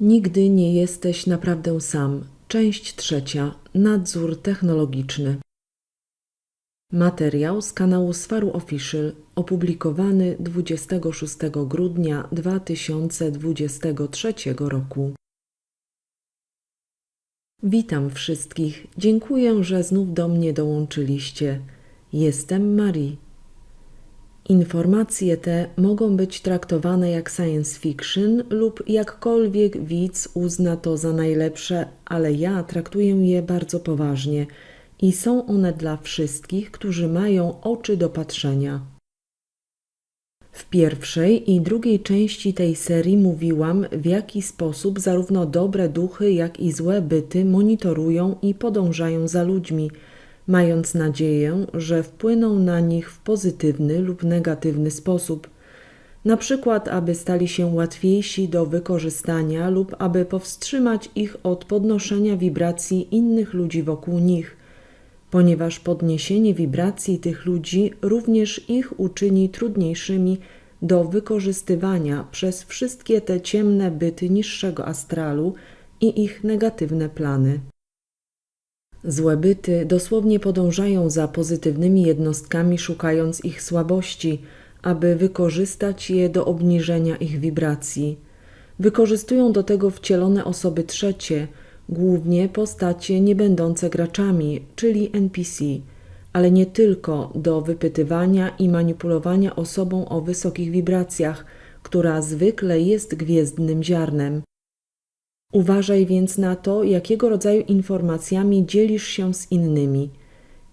Nigdy nie jesteś naprawdę sam. Część trzecia. Nadzór technologiczny. Materiał z kanału Swaru Official opublikowany 26 grudnia 2023 roku. Witam wszystkich. Dziękuję, że znów do mnie dołączyliście. Jestem Marie. Informacje te mogą być traktowane jak science fiction lub jakkolwiek widz uzna to za najlepsze, ale ja traktuję je bardzo poważnie i są one dla wszystkich, którzy mają oczy do patrzenia. W pierwszej i drugiej części tej serii mówiłam, w jaki sposób zarówno dobre duchy, jak i złe byty monitorują i podążają za ludźmi – mając nadzieję, że wpłyną na nich w pozytywny lub negatywny sposób, na przykład aby stali się łatwiejsi do wykorzystania lub aby powstrzymać ich od podnoszenia wibracji innych ludzi wokół nich, ponieważ podniesienie wibracji tych ludzi również ich uczyni trudniejszymi do wykorzystywania przez wszystkie te ciemne byty niższego astralu i ich negatywne plany. Złe byty dosłownie podążają za pozytywnymi jednostkami, szukając ich słabości, aby wykorzystać je do obniżenia ich wibracji. Wykorzystują do tego wcielone osoby trzecie, głównie postacie niebędące graczami, czyli NPC, ale nie tylko do wypytywania i manipulowania osobą o wysokich wibracjach, która zwykle jest gwiezdnym ziarnem. Uważaj więc na to, jakiego rodzaju informacjami dzielisz się z innymi.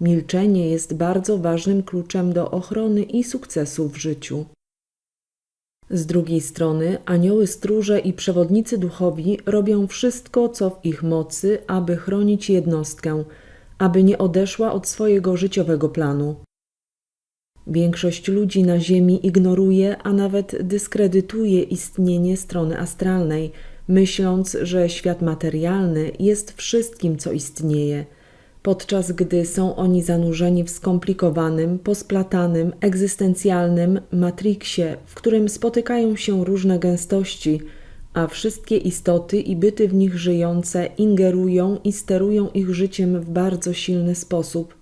Milczenie jest bardzo ważnym kluczem do ochrony i sukcesu w życiu. Z drugiej strony, anioły stróże i przewodnicy duchowi robią wszystko, co w ich mocy, aby chronić jednostkę, aby nie odeszła od swojego życiowego planu. Większość ludzi na Ziemi ignoruje, a nawet dyskredytuje istnienie strony astralnej – myśląc, że świat materialny jest wszystkim, co istnieje, podczas gdy są oni zanurzeni w skomplikowanym, posplatanym, egzystencjalnym matriksie, w którym spotykają się różne gęstości, a wszystkie istoty i byty w nich żyjące ingerują i sterują ich życiem w bardzo silny sposób.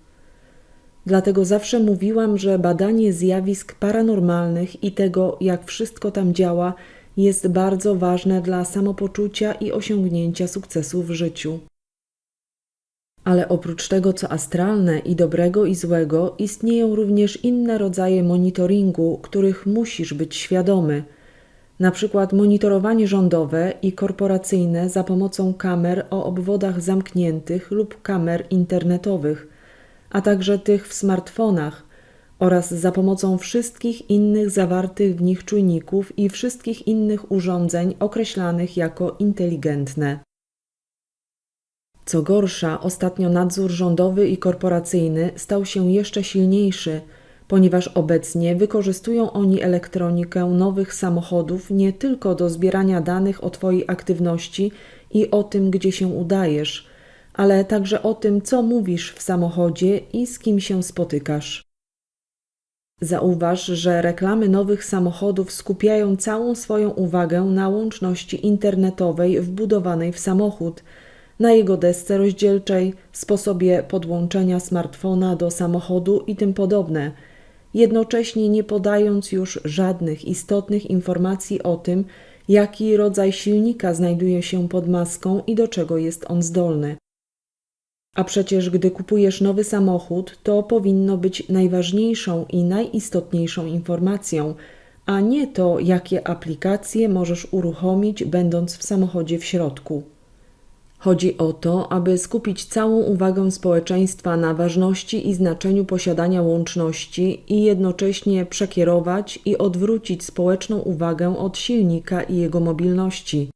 Dlatego zawsze mówiłam, że badanie zjawisk paranormalnych i tego, jak wszystko tam działa, jest bardzo ważne dla samopoczucia i osiągnięcia sukcesu w życiu. Ale oprócz tego, co astralne i dobrego i złego, istnieją również inne rodzaje monitoringu, których musisz być świadomy. Na przykład monitorowanie rządowe i korporacyjne za pomocą kamer o obwodach zamkniętych lub kamer internetowych, a także tych w smartfonach, oraz za pomocą wszystkich innych zawartych w nich czujników i wszystkich innych urządzeń określanych jako inteligentne. Co gorsza, ostatnio nadzór rządowy i korporacyjny stał się jeszcze silniejszy, ponieważ obecnie wykorzystują oni elektronikę nowych samochodów nie tylko do zbierania danych o Twojej aktywności i o tym, gdzie się udajesz, ale także o tym, co mówisz w samochodzie i z kim się spotykasz. Zauważ, że reklamy nowych samochodów skupiają całą swoją uwagę na łączności internetowej wbudowanej w samochód, na jego desce rozdzielczej, sposobie podłączenia smartfona do samochodu i tym podobne, jednocześnie nie podając już żadnych istotnych informacji o tym, jaki rodzaj silnika znajduje się pod maską i do czego jest on zdolny. A przecież gdy kupujesz nowy samochód, to powinno być najważniejszą i najistotniejszą informacją, a nie to, jakie aplikacje możesz uruchomić, będąc w samochodzie w środku. Chodzi o to, aby skupić całą uwagę społeczeństwa na ważności i znaczeniu posiadania łączności i jednocześnie przekierować i odwrócić społeczną uwagę od silnika i jego mobilności.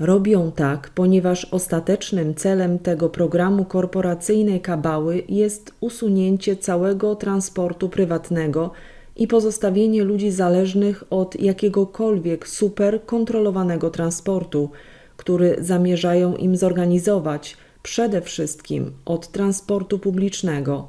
Robią tak, ponieważ ostatecznym celem tego programu korporacyjnej kabały jest usunięcie całego transportu prywatnego i pozostawienie ludzi zależnych od jakiegokolwiek super kontrolowanego transportu, który zamierzają im zorganizować, przede wszystkim od transportu publicznego.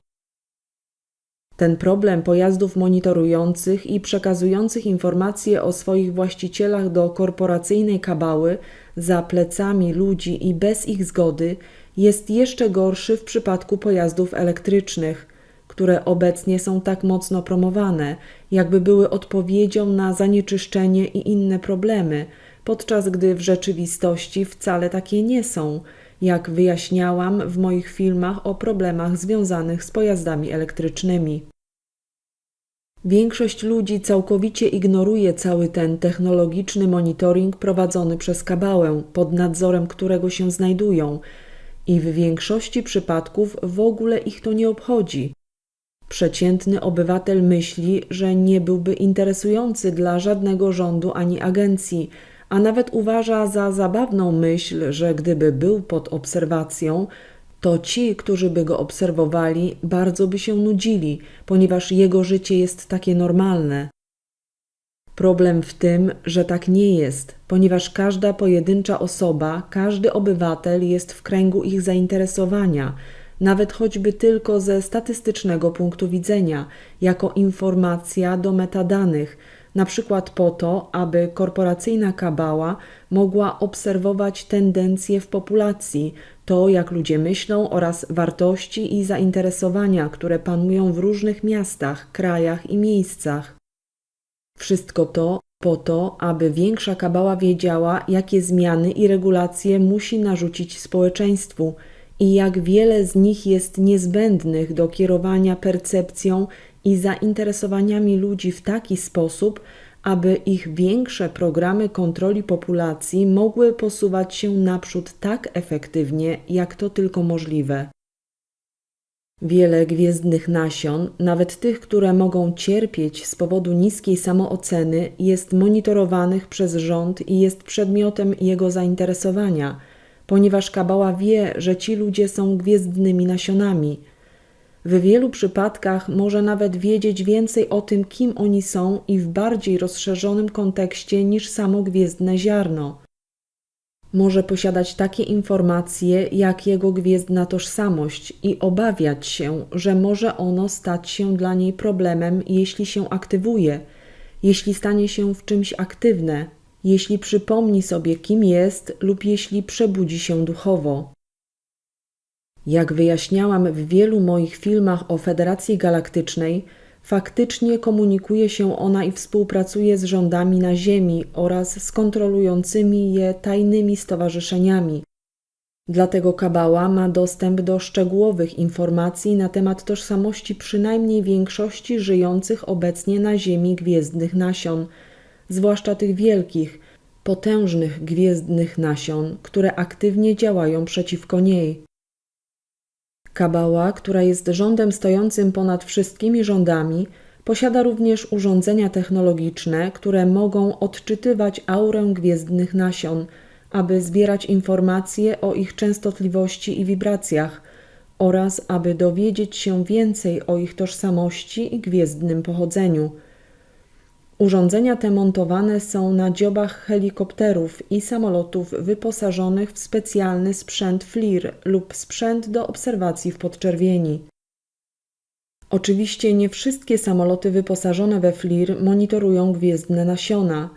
Ten problem pojazdów monitorujących i przekazujących informacje o swoich właścicielach do korporacyjnej kabały za plecami ludzi i bez ich zgody jest jeszcze gorszy w przypadku pojazdów elektrycznych, które obecnie są tak mocno promowane, jakby były odpowiedzią na zanieczyszczenie i inne problemy, podczas gdy w rzeczywistości wcale takie nie są, jak wyjaśniałam w moich filmach o problemach związanych z pojazdami elektrycznymi. Większość ludzi całkowicie ignoruje cały ten technologiczny monitoring prowadzony przez kabałę, pod nadzorem którego się znajdują, i w większości przypadków w ogóle ich to nie obchodzi. Przeciętny obywatel myśli, że nie byłby interesujący dla żadnego rządu ani agencji, a nawet uważa za zabawną myśl, że gdyby był pod obserwacją, to ci, którzy by go obserwowali, bardzo by się nudzili, ponieważ jego życie jest takie normalne. Problem w tym, że tak nie jest, ponieważ każda pojedyncza osoba, każdy obywatel jest w kręgu ich zainteresowania, nawet choćby tylko ze statystycznego punktu widzenia, jako informacja do metadanych, na przykład po to, aby korporacyjna kabała mogła obserwować tendencje w populacji, to jak ludzie myślą oraz wartości i zainteresowania, które panują w różnych miastach, krajach i miejscach. Wszystko to po to, aby większa kabała wiedziała, jakie zmiany i regulacje musi narzucić społeczeństwu i jak wiele z nich jest niezbędnych do kierowania percepcją i zainteresowaniami ludzi w taki sposób, aby ich większe programy kontroli populacji mogły posuwać się naprzód tak efektywnie, jak to tylko możliwe. Wiele gwiezdnych nasion, nawet tych, które mogą cierpieć z powodu niskiej samooceny, jest monitorowanych przez rząd i jest przedmiotem jego zainteresowania, ponieważ Kabała wie, że ci ludzie są gwiezdnymi nasionami. W wielu przypadkach może nawet wiedzieć więcej o tym, kim oni są i w bardziej rozszerzonym kontekście niż samo gwiezdne ziarno może posiadać takie informacje jak jego gwiezdna tożsamość i obawiać się, że może ono stać się dla niej problemem, jeśli się aktywuje, jeśli stanie się w czymś aktywne, jeśli przypomni sobie, kim jest lub jeśli przebudzi się duchowo. Jak wyjaśniałam w wielu moich filmach o Federacji Galaktycznej, Faktycznie komunikuje się ona i współpracuje z rządami na Ziemi oraz z kontrolującymi je tajnymi stowarzyszeniami. Dlatego Kabała ma dostęp do szczegółowych informacji na temat tożsamości przynajmniej większości żyjących obecnie na Ziemi gwiezdnych nasion, zwłaszcza tych wielkich, potężnych gwiezdnych nasion, które aktywnie działają przeciwko niej. Kabała, która jest rządem stojącym ponad wszystkimi rządami, posiada również urządzenia technologiczne, które mogą odczytywać aurę gwiezdnych nasion, aby zbierać informacje o ich częstotliwości i wibracjach oraz aby dowiedzieć się więcej o ich tożsamości i gwiezdnym pochodzeniu. Urządzenia te montowane są na dziobach helikopterów i samolotów wyposażonych w specjalny sprzęt FLIR lub sprzęt do obserwacji w podczerwieni. Oczywiście nie wszystkie samoloty wyposażone we FLIR monitorują gwiezdne nasiona.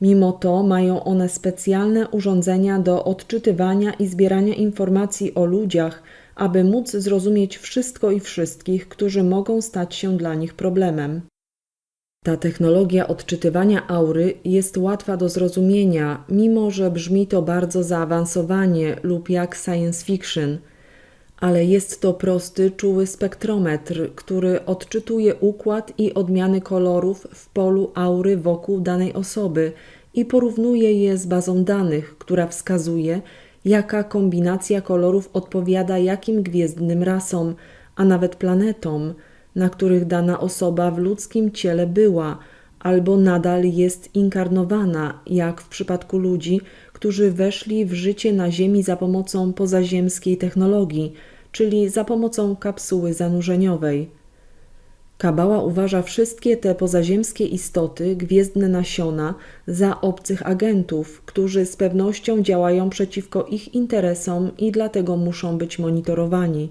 Mimo to mają one specjalne urządzenia do odczytywania i zbierania informacji o ludziach, aby móc zrozumieć wszystko i wszystkich, którzy mogą stać się dla nich problemem. Ta technologia odczytywania aury jest łatwa do zrozumienia, mimo że brzmi to bardzo zaawansowanie lub jak science fiction, ale jest to prosty, czuły spektrometr, który odczytuje układ i odmiany kolorów w polu aury wokół danej osoby i porównuje je z bazą danych, która wskazuje, jaka kombinacja kolorów odpowiada jakim gwiezdnym rasom, a nawet planetom na których dana osoba w ludzkim ciele była albo nadal jest inkarnowana, jak w przypadku ludzi, którzy weszli w życie na Ziemi za pomocą pozaziemskiej technologii, czyli za pomocą kapsuły zanurzeniowej. Kabała uważa wszystkie te pozaziemskie istoty, gwiezdne nasiona, za obcych agentów, którzy z pewnością działają przeciwko ich interesom i dlatego muszą być monitorowani.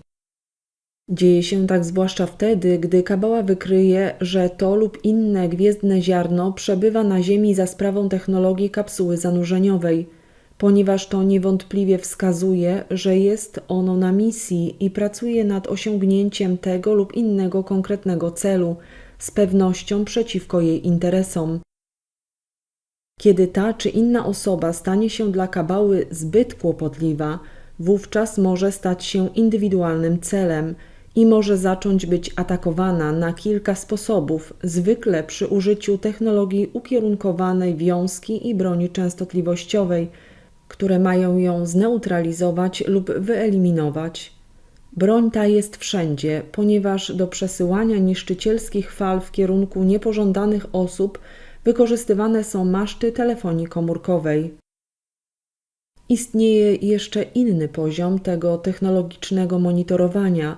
Dzieje się tak zwłaszcza wtedy, gdy kabała wykryje, że to lub inne gwiezdne ziarno przebywa na Ziemi za sprawą technologii kapsuły zanurzeniowej, ponieważ to niewątpliwie wskazuje, że jest ono na misji i pracuje nad osiągnięciem tego lub innego konkretnego celu, z pewnością przeciwko jej interesom. Kiedy ta czy inna osoba stanie się dla kabały zbyt kłopotliwa, wówczas może stać się indywidualnym celem i może zacząć być atakowana na kilka sposobów, zwykle przy użyciu technologii ukierunkowanej wiązki i broni częstotliwościowej, które mają ją zneutralizować lub wyeliminować. Broń ta jest wszędzie, ponieważ do przesyłania niszczycielskich fal w kierunku niepożądanych osób wykorzystywane są maszty telefonii komórkowej. Istnieje jeszcze inny poziom tego technologicznego monitorowania,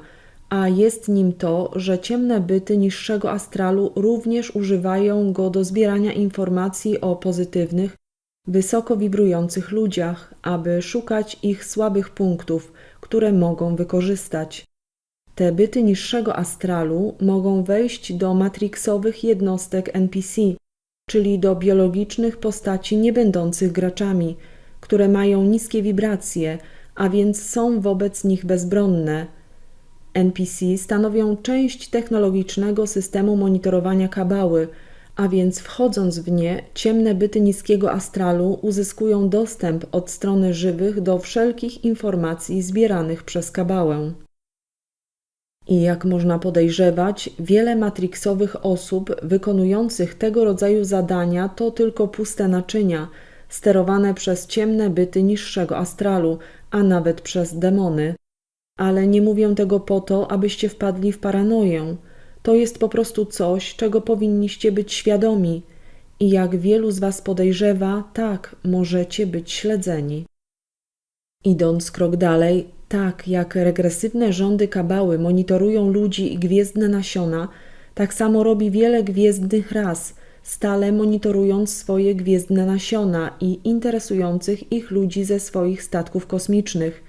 a jest nim to, że ciemne byty niższego astralu również używają go do zbierania informacji o pozytywnych, wysoko wibrujących ludziach, aby szukać ich słabych punktów, które mogą wykorzystać. Te byty niższego astralu mogą wejść do matrixowych jednostek NPC, czyli do biologicznych postaci niebędących graczami, które mają niskie wibracje, a więc są wobec nich bezbronne. NPC stanowią część technologicznego systemu monitorowania kabały, a więc wchodząc w nie, ciemne byty niskiego astralu uzyskują dostęp od strony żywych do wszelkich informacji zbieranych przez kabałę. I jak można podejrzewać, wiele matrixowych osób wykonujących tego rodzaju zadania to tylko puste naczynia, sterowane przez ciemne byty niższego astralu, a nawet przez demony. Ale nie mówię tego po to, abyście wpadli w paranoję. To jest po prostu coś, czego powinniście być świadomi. I jak wielu z Was podejrzewa, tak, możecie być śledzeni. Idąc krok dalej, tak jak regresywne rządy kabały monitorują ludzi i gwiezdne nasiona, tak samo robi wiele gwiezdnych ras, stale monitorując swoje gwiezdne nasiona i interesujących ich ludzi ze swoich statków kosmicznych.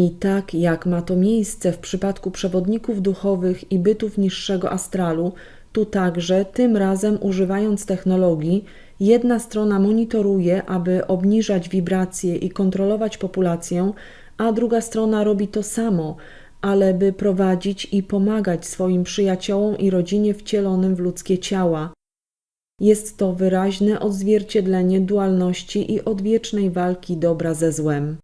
I tak jak ma to miejsce w przypadku przewodników duchowych i bytów niższego astralu, tu także, tym razem używając technologii, jedna strona monitoruje, aby obniżać wibracje i kontrolować populację, a druga strona robi to samo, ale by prowadzić i pomagać swoim przyjaciołom i rodzinie wcielonym w ludzkie ciała. Jest to wyraźne odzwierciedlenie dualności i odwiecznej walki dobra ze złem.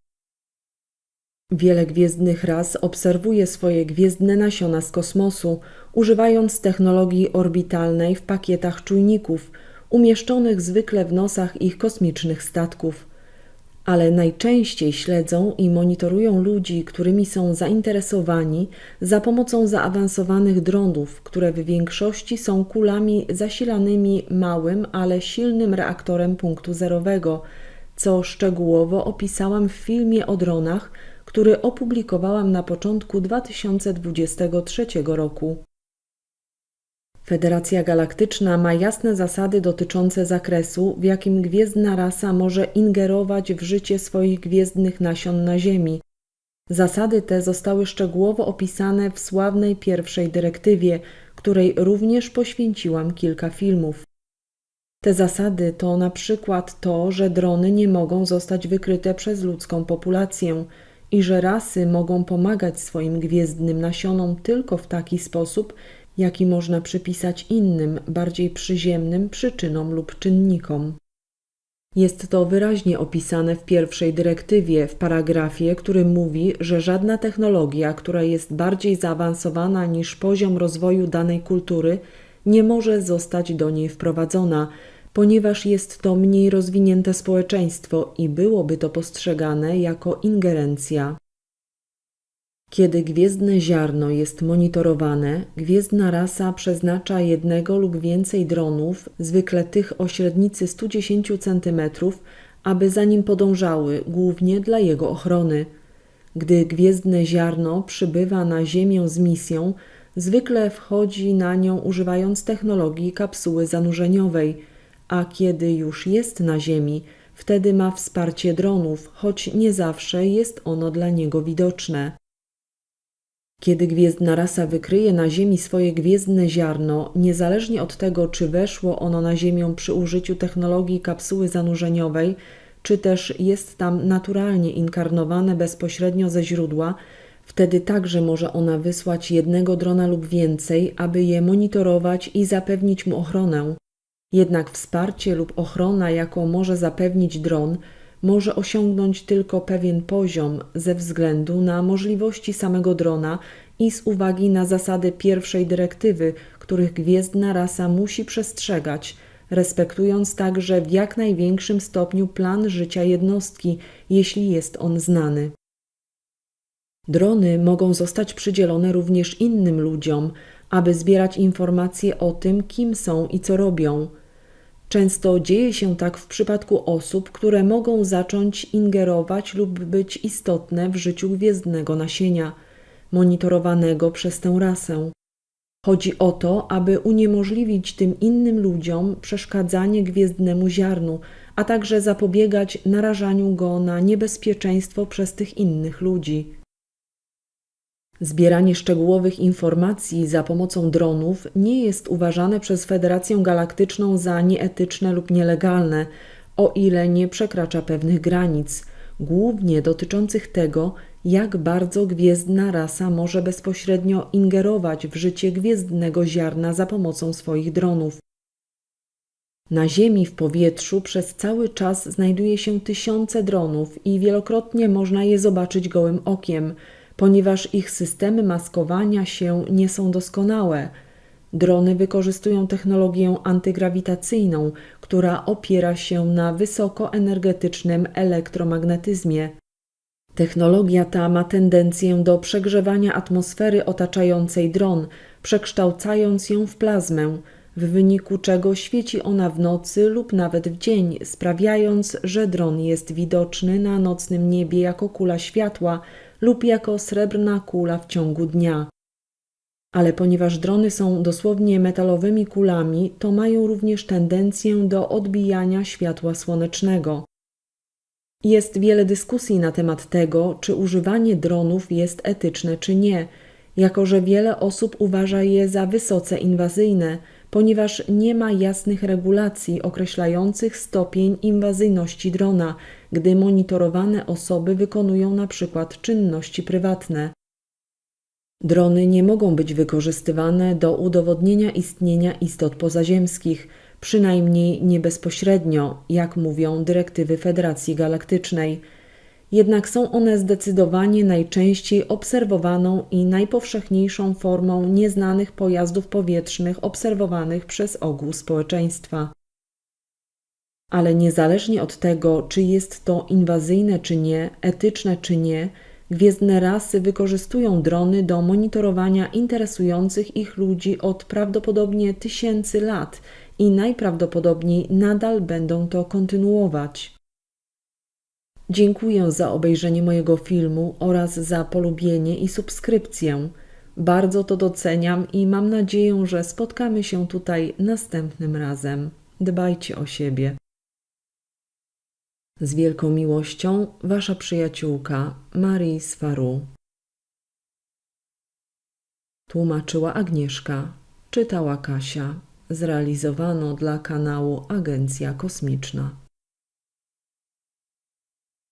Wiele gwiezdnych ras obserwuje swoje gwiezdne nasiona z kosmosu, używając technologii orbitalnej w pakietach czujników, umieszczonych zwykle w nosach ich kosmicznych statków. Ale najczęściej śledzą i monitorują ludzi, którymi są zainteresowani, za pomocą zaawansowanych dronów, które w większości są kulami zasilanymi małym, ale silnym reaktorem punktu zerowego, co szczegółowo opisałam w filmie o dronach, który opublikowałam na początku 2023 roku. Federacja Galaktyczna ma jasne zasady dotyczące zakresu, w jakim gwiezdna rasa może ingerować w życie swoich gwiezdnych nasion na Ziemi. Zasady te zostały szczegółowo opisane w sławnej pierwszej dyrektywie, której również poświęciłam kilka filmów. Te zasady to na przykład to, że drony nie mogą zostać wykryte przez ludzką populację i że rasy mogą pomagać swoim gwiezdnym nasionom tylko w taki sposób, jaki można przypisać innym, bardziej przyziemnym przyczynom lub czynnikom. Jest to wyraźnie opisane w pierwszej dyrektywie, w paragrafie, który mówi, że żadna technologia, która jest bardziej zaawansowana niż poziom rozwoju danej kultury, nie może zostać do niej wprowadzona, ponieważ jest to mniej rozwinięte społeczeństwo i byłoby to postrzegane jako ingerencja. Kiedy gwiezdne ziarno jest monitorowane, gwiezdna rasa przeznacza jednego lub więcej dronów, zwykle tych o średnicy 110 cm, aby za nim podążały, głównie dla jego ochrony. Gdy gwiezdne ziarno przybywa na Ziemię z misją, zwykle wchodzi na nią używając technologii kapsuły zanurzeniowej, a kiedy już jest na Ziemi, wtedy ma wsparcie dronów, choć nie zawsze jest ono dla niego widoczne. Kiedy gwiezdna rasa wykryje na Ziemi swoje gwiezdne ziarno, niezależnie od tego, czy weszło ono na Ziemię przy użyciu technologii kapsuły zanurzeniowej, czy też jest tam naturalnie inkarnowane bezpośrednio ze źródła, wtedy także może ona wysłać jednego drona lub więcej, aby je monitorować i zapewnić mu ochronę. Jednak wsparcie lub ochrona, jaką może zapewnić dron, może osiągnąć tylko pewien poziom ze względu na możliwości samego drona i z uwagi na zasady pierwszej dyrektywy, których gwiezdna rasa musi przestrzegać, respektując także w jak największym stopniu plan życia jednostki, jeśli jest on znany. Drony mogą zostać przydzielone również innym ludziom, aby zbierać informacje o tym, kim są i co robią. Często dzieje się tak w przypadku osób, które mogą zacząć ingerować lub być istotne w życiu gwiezdnego nasienia, monitorowanego przez tę rasę. Chodzi o to, aby uniemożliwić tym innym ludziom przeszkadzanie gwiezdnemu ziarnu, a także zapobiegać narażaniu go na niebezpieczeństwo przez tych innych ludzi. Zbieranie szczegółowych informacji za pomocą dronów nie jest uważane przez Federację Galaktyczną za nieetyczne lub nielegalne, o ile nie przekracza pewnych granic, głównie dotyczących tego, jak bardzo gwiezdna rasa może bezpośrednio ingerować w życie gwiezdnego ziarna za pomocą swoich dronów. Na Ziemi w powietrzu przez cały czas znajduje się tysiące dronów i wielokrotnie można je zobaczyć gołym okiem, ponieważ ich systemy maskowania się nie są doskonałe. Drony wykorzystują technologię antygrawitacyjną, która opiera się na wysokoenergetycznym elektromagnetyzmie. Technologia ta ma tendencję do przegrzewania atmosfery otaczającej dron, przekształcając ją w plazmę, w wyniku czego świeci ona w nocy lub nawet w dzień, sprawiając, że dron jest widoczny na nocnym niebie jako kula światła lub jako srebrna kula w ciągu dnia. Ale ponieważ drony są dosłownie metalowymi kulami, to mają również tendencję do odbijania światła słonecznego. Jest wiele dyskusji na temat tego, czy używanie dronów jest etyczne czy nie, jako że wiele osób uważa je za wysoce inwazyjne, ponieważ nie ma jasnych regulacji określających stopień inwazyjności drona, gdy monitorowane osoby wykonują na przykład czynności prywatne. Drony nie mogą być wykorzystywane do udowodnienia istnienia istot pozaziemskich, przynajmniej nie bezpośrednio, jak mówią dyrektywy Federacji Galaktycznej. Jednak są one zdecydowanie najczęściej obserwowaną i najpowszechniejszą formą nieznanych pojazdów powietrznych obserwowanych przez ogół społeczeństwa. Ale niezależnie od tego, czy jest to inwazyjne czy nie, etyczne czy nie, gwiezdne rasy wykorzystują drony do monitorowania interesujących ich ludzi od prawdopodobnie tysięcy lat i najprawdopodobniej nadal będą to kontynuować. Dziękuję za obejrzenie mojego filmu oraz za polubienie i subskrypcję. Bardzo to doceniam i mam nadzieję, że spotkamy się tutaj następnym razem. Dbajcie o siebie. Z wielką miłością, Wasza przyjaciółka Marii Swaru. Tłumaczyła Agnieszka, czytała Kasia. Zrealizowano dla kanału Agencja Kosmiczna.